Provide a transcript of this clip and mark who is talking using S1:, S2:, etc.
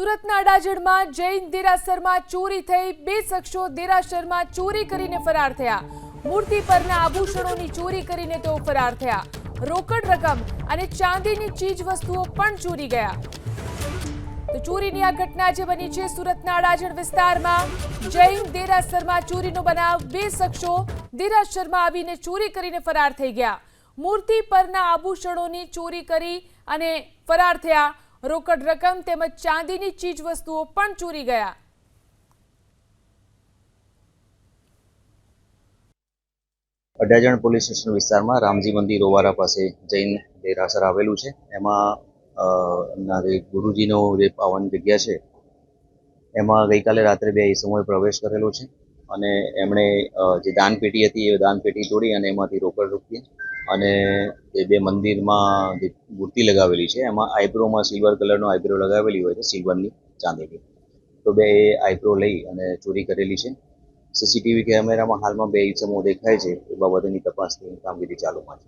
S1: સુરતના અડાજણમાં જૈન દેરાસરમાં ચોરી થઈ. બે શખ્સો દેરાસરમાં ચોરી કરીને ફરાર થયા. મૂર્તિ પરના આભૂષણોની ચોરી કરીને તેઓ ફરાર થયા. રોકડ રકમ અને ચાંદીની ચીજ વસ્તુઓ પણ ચોરી ગયા. તો ચોરીની આ ઘટના જે બની છે સુરતના અડાજણ વિસ્તારમાં, જૈન દેરાસરમાં ચોરીનો બનાવ. બે શખ્સો દેરાસરમાં આવીને ચોરી કરીને ફરાર થઈ ગયા. મૂર્તિ પરના આભૂષણોની ચોરી કરી અને ફરાર થયા. રોકડ રકમ તેમજ ચાંદીની ચીજ વસ્તુઓ પણ ચોરી ગયા.
S2: અડાજણ પોલીસ સ્ટેશન વિસ્તારમાં રામજી મંદિર ઓવારા પાસે જૈન દેરાસર આવેલું છે. એમાં એમના જે ગુરુજીનો જે પાવન જગ્યા છે. એમાં ગઈકાલે રાત્રે બે સમયે પ્રવેશ કરેલો છે અને એમણે જે દાનપેટી હતી એ દાનપેટી તોડી અને એમાંથી રોકડ રૂપિયા અને એ બે મંદિરમાં જે મૂર્તિ લગાવેલી છે, એમાં આઈબ્રોમાં સિલ્વર કલરનો આઈબ્રો લગાવેલી હોય છે, સિલ્વરની ચાંદીની. તો બે એ આઈબ્રો લઈ અને ચોરી કરેલી છે. સીસીટીવી કેમેરામાં હાલમાં બે ઇસમો દેખાય છે, એ બાબતેની તપાસની કામગીરી ચાલુમાં છે.